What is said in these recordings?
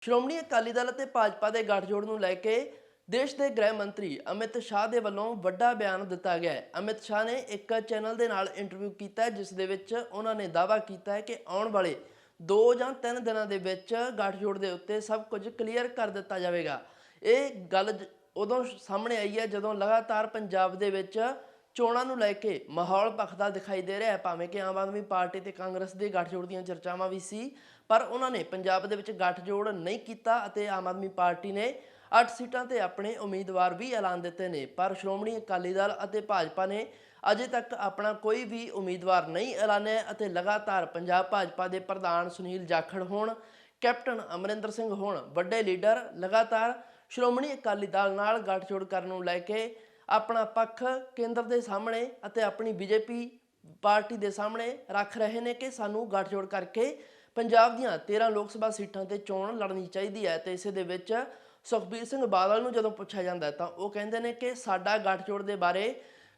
ਸ਼੍ਰੋਮਣੀ ਅਕਾਲੀ ਦਲ ਅਤੇ ਭਾਜਪਾ ਦੇ ਗੱਠਜੋੜ ਨੂੰ ਲੈ ਕੇ ਦੇਸ਼ ਦੇ ਗ੍ਰਹਿ ਮੰਤਰੀ ਅਮਿਤ ਸ਼ਾਹ ਦੇ ਵੱਲੋਂ ਵੱਡਾ ਬਿਆਨ ਦਿੱਤਾ ਗਿਆ ਹੈ। ਅਮਿਤ ਸ਼ਾਹ ਨੇ ਇੱਕ ਚੈਨਲ ਦੇ ਨਾਲ ਇੰਟਰਵਿਊ ਕੀਤਾ ਜਿਸ ਦੇ ਵਿੱਚ ਉਹਨਾਂ ਨੇ ਦਾਅਵਾ ਕੀਤਾ ਹੈ ਕਿ ਆਉਣ ਵਾਲੇ 2 ਜਾਂ 3 ਦਿਨਾਂ ਦੇ ਵਿੱਚ ਗੱਠਜੋੜ ਦੇ ਉੱਤੇ ਸਭ ਕੁਝ ਕਲੀਅਰ ਕਰ ਦਿੱਤਾ ਜਾਵੇਗਾ। ਇਹ ਗੱਲ ਜ- ਉਦੋਂ ਸਾਹਮਣੇ ਆਈ ਹੈ ਜਦੋਂ ਲਗਾਤਾਰ ਪੰਜਾਬ ਦੇ ਵਿੱਚ ਚੋਣਾਂ ਨੂੰ ਲੈ ਕੇ ਮਾਹੌਲ ਭਖਦਾ ਦਿਖਾਈ ਦੇ ਰਿਹਾ ਹੈ, ਭਾਵੇਂ ਕਿ ਆਮ ਆਦਮੀ ਪਾਰਟੀ ਤੇ ਕਾਂਗਰਸ ਦੇ ਗੱਠਜੋੜ ਦੀਆਂ ਚਰਚਾਵਾਂ ਵੀ ਸੀ, ਪਰ ਉਹਨਾਂ ਨੇ ਪੰਜਾਬ ਦੇ ਵਿੱਚ ਗੱਠਜੋੜ ਨਹੀਂ ਕੀਤਾ ਅਤੇ ਆਮ ਆਦਮੀ ਪਾਰਟੀ ਨੇ 8 ਸੀਟਾਂ ਤੇ ਆਪਣੇ ਉਮੀਦਵਾਰ ਵੀ ਐਲਾਨ ਦਿੱਤੇ ਨੇ, ਪਰ ਸ਼੍ਰੋਮਣੀ ਅਕਾਲੀ ਦਲ ਅਤੇ ਭਾਜਪਾ ਨੇ ਅਜੇ ਤੱਕ ਆਪਣਾ ਕੋਈ ਵੀ ਉਮੀਦਵਾਰ ਨਹੀਂ ਐਲਾਨਿਆ ਅਤੇ ਲਗਾਤਾਰ ਪੰਜਾਬ ਭਾਜਪਾ ਦੇ ਪ੍ਰਧਾਨ ਸੁਨੀਲ ਜਾਖੜ ਹੋਣ, ਕੈਪਟਨ ਅਮਰਿੰਦਰ ਸਿੰਘ ਹੋਣ, ਵੱਡੇ ਲੀਡਰ ਲਗਾਤਾਰ ਸ਼੍ਰੋਮਣੀ ਅਕਾਲੀ ਦਲ ਨਾਲ ਗੱਠਜੋੜ ਕਰਨ ਨੂੰ ਲੈ ਕੇ ਆਪਣਾ ਪੱਖ ਕੇਂਦਰ ਦੇ ਸਾਹਮਣੇ ਅਤੇ ਆਪਣੀ ਬੀਜੇਪੀ ਪਾਰਟੀ ਦੇ ਸਾਹਮਣੇ ਰੱਖ ਰਹੇ ਨੇ ਕਿ ਸਾਨੂੰ ਗੱਠਜੋੜ ਕਰਕੇ ਪੰਜਾਬ ਦੀਆਂ 13 ਲੋਕ ਸਭਾ ਸੀਟਾਂ ਤੇ ਚੋਣ ਲੜਨੀ ਚਾਹੀਦੀ ਹੈ ਤੇ ਇਸੇ ਦੇ ਵਿੱਚ ਸੁਖਬੀਰ ਸਿੰਘ ਬਾਦਲ ਨੂੰ ਜਦੋਂ ਪੁੱਛਿਆ ਜਾਂਦਾ ਤਾਂ ਉਹ ਕਹਿੰਦੇ ਨੇ ਕਿ ਸਾਡਾ ਗੱਠਜੋੜ ਦੇ ਬਾਰੇ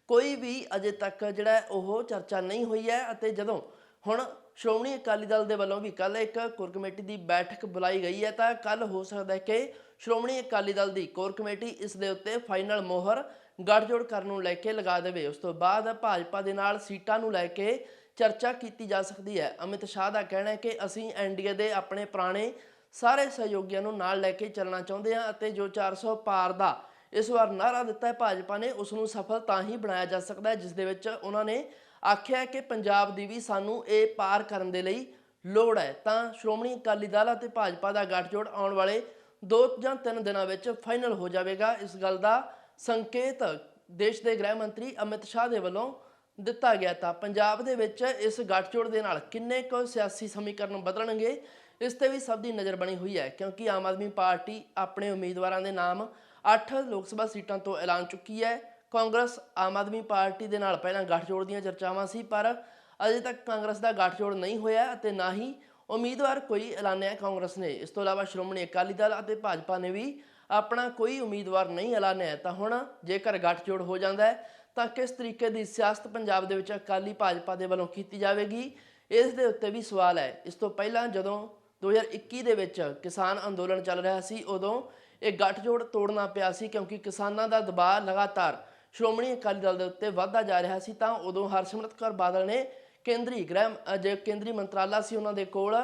ਕੋਈ ਵੀ ਅਜੇ ਤੱਕ ਜਿਹੜਾ ਉਹ ਚਰਚਾ ਨਹੀਂ ਹੋਈ ਹੈ ਅਤੇ ਜਦੋਂ ਹੁਣ ਸ਼੍ਰੋਮਣੀ ਅਕਾਲੀ ਦਲ ਦੇ ਵੱਲੋਂ ਵੀ ਕੱਲ ਇੱਕ ਕੋਰ ਕਮੇਟੀ ਦੀ ਬੈਠਕ ਬੁਲਾਈ ਗਈ ਹੈ ਤਾਂ ਕੱਲ ਹੋ ਸਕਦਾ ਹੈ ਕਿ ਸ਼੍ਰੋਮਣੀ ਅਕਾਲੀ ਦਲ ਦੀ ਕੋਰ ਕਮੇਟੀ ਇਸ ਦੇ ਉੱਤੇ ਫਾਈਨਲ ਮੋਹਰ ਗੱਠਜੋੜ ਕਰਨ ਨੂੰ ਲੈ ਕੇ ਲਗਾ ਦੇਵੇ। ਉਸ ਤੋਂ ਬਾਅਦ ਭਾਜਪਾ ਦੇ ਨਾਲ ਸੀਟਾਂ ਨੂੰ ਲੈ ਕੇ ਚਰਚਾ ਕੀਤੀ ਜਾ ਸਕਦੀ ਹੈ। ਅਮਿਤ ਸ਼ਾਹ ਦਾ ਕਹਿਣਾ ਹੈ ਕਿ ਅਸੀਂ ਐਨਡੀਏ ਦੇ ਆਪਣੇ ਪੁਰਾਣੇ ਸਾਰੇ ਸਹਿਯੋਗੀਆਂ ਨੂੰ ਨਾਲ ਲੈ ਕੇ ਚੱਲਣਾ ਚਾਹੁੰਦੇ ਹਾਂ ਅਤੇ ਜੋ 400 ਪਾਰ ਦਾ ਇਸ ਵਾਰ ਨਾਰਾ ਦਿੱਤਾ ਹੈ ਭਾਜਪਾ ਨੇ, ਉਸ ਨੂੰ ਸਫਲ ਤਾਂ ਹੀ ਬਣਾਇਆ ਜਾ ਸਕਦਾ ਹੈ, ਜਿਸ ਦੇ ਵਿੱਚ ਉਹਨਾਂ ਨੇ ਆਖਿਆ ਕਿ ਪੰਜਾਬ ਦੀ ਵੀ ਸਾਨੂੰ ਇਹ ਪਾਰ ਕਰਨ ਦੇ ਲਈ ਲੋੜ ਹੈ। ਤਾਂ ਸ਼੍ਰੋਮਣੀ ਅਕਾਲੀ ਦਲ ਅਤੇ ਭਾਜਪਾ ਦਾ ਗੱਠਜੋੜ ਆਉਣ ਵਾਲੇ 2 ਜਾਂ 3 ਦਿਨਾਂ ਵਿੱਚ ਫਾਈਨਲ ਹੋ ਜਾਵੇਗਾ। ਇਸ ਗੱਲ ਦਾ ਸੰਕੇਤ ਦੇਸ਼ ਦੇ ਗ੍ਰਹਿ ਮੰਤਰੀ ਅਮਿਤ ਸ਼ਾਹ ਦੇ ਵੱਲੋਂ ਦਿੱਤਾ ਗਿਆ ਤਾਂ ਪੰਜਾਬ ਦੇ ਵਿੱਚ ਇਸ ਗੱਠਜੋੜ ਦੇ ਨਾਲ ਕਿੰਨੇ ਕੁ ਸਿਆਸੀ ਸਮੀਕਰਨ ਬਦਲਣਗੇ, ਇਸ ਤੇ ਵੀ ਸਭ ਦੀ ਨਜ਼ਰ ਬਣੀ ਹੋਈ ਹੈ, ਕਿਉਂਕਿ ਆਮ ਆਦਮੀ ਪਾਰਟੀ ਆਪਣੇ ਉਮੀਦਵਾਰਾਂ ਦੇ ਨਾਮ 8 ਲੋਕ ਸਭਾ ਸੀਟਾਂ ਤੋਂ ਐਲਾਨ ਚੁੱਕੀ ਹੈ। ਕਾਂਗਰਸ ਆਮ ਆਦਮੀ ਪਾਰਟੀ ਦੇ ਨਾਲ ਪਹਿਲਾਂ ਗੱਠਜੋੜ ਦੀਆਂ ਚਰਚਾਵਾਂ ਸੀ, ਪਰ ਅਜੇ ਤੱਕ ਕਾਂਗਰਸ ਦਾ ਗੱਠਜੋੜ ਨਹੀਂ ਹੋਇਆ ਅਤੇ ਨਾ ਹੀ ਉਮੀਦਵਾਰ ਕੋਈ ਐਲਾਨਿਆ ਕਾਂਗਰਸ ਨੇ। ਇਸ ਤੋਂ ਇਲਾਵਾ ਸ਼੍ਰੋਮਣੀ ਅਕਾਲੀ ਦਲ ਅਤੇ ਭਾਜਪਾ ਨੇ ਵੀ ਆਪਣਾ ਕੋਈ ਉਮੀਦਵਾਰ ਨਹੀਂ ਐਲਾਨਿਆ ਤਾਂ ਹੁਣ ਜੇਕਰ ਗੱਠਜੋੜ ਹੋ ਜਾਂਦਾ ਹੈ ਤਾਂ ਕਿਸ ਤਰੀਕੇ ਦੀ ਸਿਆਸਤ ਪੰਜਾਬ ਦੇ ਵਿੱਚ ਅਕਾਲੀ ਭਾਜਪਾ ਦੇ ਵੱਲੋਂ ਕੀਤੀ ਜਾਵੇਗੀ? ਇਸ ਦੇ ਉੱਤੇ ਵੀ ਸਵਾਲ ਹੈ। ਇਸ ਤੋਂ ਪਹਿਲਾਂ ਜਦੋਂ 2021 ਦੇ ਵਿੱਚ ਕਿਸਾਨ ਅੰਦੋਲਨ ਚੱਲ ਰਿਹਾ ਸੀ ਉਦੋਂ ਇਹ ਗੱਠਜੋੜ ਤੋੜਨਾ ਪਿਆ ਸੀ ਕਿਉਂਕਿ ਕਿਸਾਨਾਂ ਦਾ ਦਬਾਅ ਲਗਾਤਾਰ ਸ਼੍ਰੋਮਣੀ ਅਕਾਲੀ ਦਲ ਦੇ ਉੱਤੇ ਵੱਧਦਾ ਜਾ ਰਿਹਾ ਸੀ ਤਾਂ ਉਦੋਂ ਹਰਸਿਮਰਤ ਕੌਰ ਬਾਦਲ ਨੇ ਕੇਂਦਰੀ ਗ੍ਰਹਿ ਅ, ਜੇ ਕੇਂਦਰੀ ਮੰਤਰਾਲਾ ਸੀ ਉਹਨਾਂ ਦੇ ਕੋਲ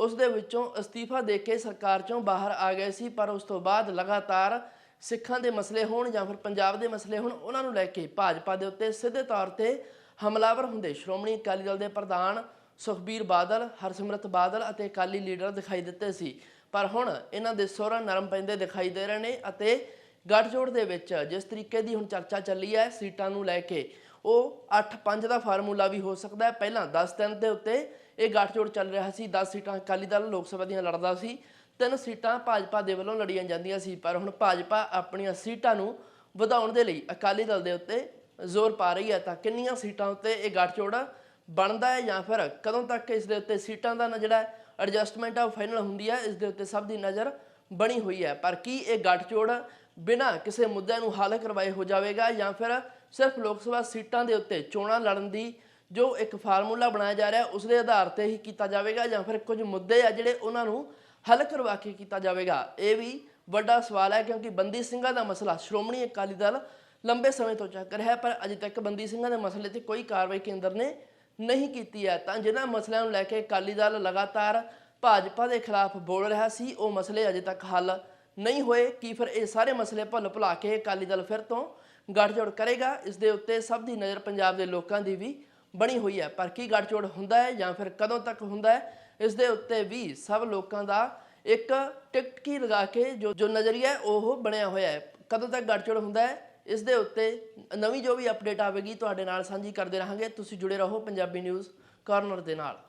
ਉਸ ਦੇ ਵਿੱਚੋਂ ਅਸਤੀਫਾ ਦੇ ਕੇ ਸਰਕਾਰ ਚੋਂ ਬਾਹਰ ਆ ਗਏ ਸੀ, ਪਰ ਉਸ ਤੋਂ ਬਾਅਦ ਲਗਾਤਾਰ ਸਿੱਖਾਂ ਦੇ ਮਸਲੇ ਹੋਣ ਜਾਂ ਫਿਰ ਪੰਜਾਬ ਦੇ ਮਸਲੇ ਹੋਣ, ਉਹਨਾਂ ਨੂੰ ਲੈ ਕੇ ਭਾਜਪਾ ਦੇ ਉੱਤੇ ਸਿੱਧੇ ਤੌਰ ਤੇ ਹਮਲਾਵਰ ਹੁੰਦੇ। ਸ਼੍ਰੋਮਣੀ ਅਕਾਲੀ ਦਲ ਦੇ ਪ੍ਰਧਾਨ ਸੁਖਬੀਰ ਬਾਦਲ, ਹਰਸਿਮਰਤ ਬਾਦਲ ਅਤੇ ਅਕਾਲੀ ਲੀਡਰ ਦਿਖਾਈ ਦਿੱਤੇ ਸੀ। ਪਰ ਹੁਣ ਇਹਨਾਂ ਦੇ ਸੁਰ ਨਰਮ ਪੈਂਦੇ ਦਿਖਾਈ ਦੇ ਰਹੇ ਨੇ ਅਤੇ ਗੱਠਜੋੜ ਦੇ ਵਿੱਚ ਜਿਸ ਤਰੀਕੇ ਦੀ ਹੁਣ ਚਰਚਾ ਚੱਲੀ ਹੈ ਸੀਟਾਂ ਨੂੰ ਲੈ ਕੇ, ਉਹ 8-5 ਦਾ ਫਾਰਮੂਲਾ ਵੀ ਹੋ ਸਕਦਾ ਹੈ। ਪਹਿਲਾਂ 10 ਦਿਨ ਦੇ ਉੱਤੇ ਇਹ ਗੱਠਜੋੜ ਚੱਲ ਰਿਹਾ ਸੀ 10 ਸੀਟਾਂ, ਅਕਾਲੀ ਦਲ ਲੋਕ ਸਭਾ ਦੀਆਂ ਲੜਦਾ ਸੀ, ਤਿੰਨ ਸੀਟਾਂ ਭਾਜਪਾ ਦੇ ਵੱਲੋਂ ਲੜੀਆਂ ਜਾਂਦੀਆਂ ਸੀ, ਪਰ ਹੁਣ ਭਾਜਪਾ ਆਪਣੀਆਂ ਸੀਟਾਂ ਨੂੰ ਵਧਾਉਣ ਦੇ ਲਈ ਅਕਾਲੀ ਦਲ ਦੇ ਉੱਤੇ ਜ਼ੋਰ ਪਾ ਰਹੀ ਹੈ, ਤਾਂ ਕਿੰਨੀਆਂ ਸੀਟਾਂ ਉੱਤੇ ਇਹ ਗੱਠਜੋੜ ਬਣਦਾ ਹੈ ਜਾਂ ਫਿਰ ਕਦੋਂ ਤੱਕ ਇਸ ਦੇ ਉੱਤੇ ਸੀਟਾਂ ਦਾ ਜਿਹੜਾ ਐਡਜਸਟਮੈਂਟ ਆ ਉਹ ਫਾਈਨਲ ਹੁੰਦੀ ਹੈ, ਇਸ ਦੇ ਉੱਤੇ ਸਭ ਦੀ ਨਜ਼ਰ ਬਣੀ ਹੋਈ ਹੈ। ਪਰ ਕੀ ਇਹ ਗੱਠਜੋੜ ਬਿਨਾਂ ਕਿਸੇ ਮੁੱਦੇ ਨੂੰ ਹੱਲ ਕਰਵਾਏ ਹੋ ਜਾਵੇਗਾ ਜਾਂ ਫਿਰ ਸਿਰਫ ਲੋਕ ਸਭਾ ਸੀਟਾਂ ਦੇ ਉੱਤੇ ਚੋਣਾਂ ਲੜਨ ਦੀ ਜੋ ਇੱਕ ਫਾਰਮੂਲਾ ਬਣਾਇਆ ਜਾ ਰਿਹਾ ਉਸ ਦੇ ਆਧਾਰ ਤੇ ਹੀ ਕੀਤਾ ਜਾਵੇਗਾ ਜਾਂ ਫਿਰ ਕੁਝ ਮੁੱਦੇ ਆ ਜਿਹੜੇ ਉਹਨਾਂ ਨੂੰ ਹੱਲ ਕਰਵਾ ਕੇ ਕੀਤਾ ਜਾਵੇਗਾ। ਇਹ ਵੀ ਵੱਡਾ ਸਵਾਲ ਹੈ ਕਿਉਂਕਿ ਬੰਦੀ ਸਿੰਘਾਂ ਦਾ ਮਸਲਾ ਸ਼੍ਰੋਮਣੀ ਅਕਾਲੀ ਦਲ ਲੰਬੇ ਸਮੇਂ ਤੋਂ ਚੱਕ ਰਿਹਾ ਹੈ, ਪਰ ਅਜੇ ਤੱਕ ਬੰਦੀ ਸਿੰਘਾਂ ਦੇ ਮਸਲੇ ਤੇ ਕੋਈ ਕਾਰਵਾਈ ਕੇਂਦਰ ਨੇ ਨਹੀਂ ਕੀਤੀ ਹੈ। ਤਾਂ ਜਿਨ੍ਹਾਂ ਮਸਲਿਆਂ ਨੂੰ ਲੈ ਕੇ ਅਕਾਲੀ ਦਲ ਲਗਾਤਾਰ ਭਾਜਪਾ ਦੇ ਖਿਲਾਫ ਬੋਲ ਰਿਹਾ ਸੀ, ਉਹ ਮਸਲੇ ਅਜੇ ਤੱਕ ਹੱਲ ਨਹੀਂ ਹੋਏ। ਕੀ ਫਿਰ ਇਹ ਸਾਰੇ ਮਸਲੇ ਭੁੱਲ ਭੁਲਾ ਕੇ ਅਕਾਲੀ ਦਲ ਫਿਰ ਤੋਂ ਗੱਠਜੋੜ ਕਰੇਗਾ? ਇਸ ਦੇ ਉੱਤੇ ਸਭ ਦੀ ਨਜ਼ਰ ਪੰਜਾਬ ਦੇ ਲੋਕਾਂ ਦੀ ਵੀ ਬਣੀ ਹੋਈ ਹੈ। ਪਰ ਕੀ ਗੱਠਜੋੜ ਹੁੰਦਾ ਹੈ ਜਾਂ ਫਿਰ ਕਦੋਂ ਤੱਕ ਹੁੰਦਾ ਹੈ, ਇਸ ਦੇ ਉੱਤੇ ਵੀ ਸਭ ਲੋਕਾਂ ਦਾ ਇੱਕ ਟਿਕਟਕੀ ਲਗਾ ਕੇ ਜੋ ਜੋ ਨਜ਼ਰੀਆ ਉਹ ਬਣਿਆ ਹੋਇਆ ਹੈ। ਕਦੋਂ ਤੱਕ ਗੱਠਜੋੜ ਹੁੰਦਾ ਹੈ, ਇਸ ਦੇ ਉੱਤੇ ਨਵੀਂ ਜੋ ਵੀ ਅਪਡੇਟ ਆਵੇਗੀ, ਤੁਹਾਡੇ ਨਾਲ ਸਾਂਝੀ ਕਰਦੇ ਰਹਾਂਗੇ। ਤੁਸੀਂ ਜੁੜੇ ਰਹੋ ਪੰਜਾਬੀ ਨਿਊਜ਼ ਕਾਰਨਰ ਦੇ ਨਾਲ।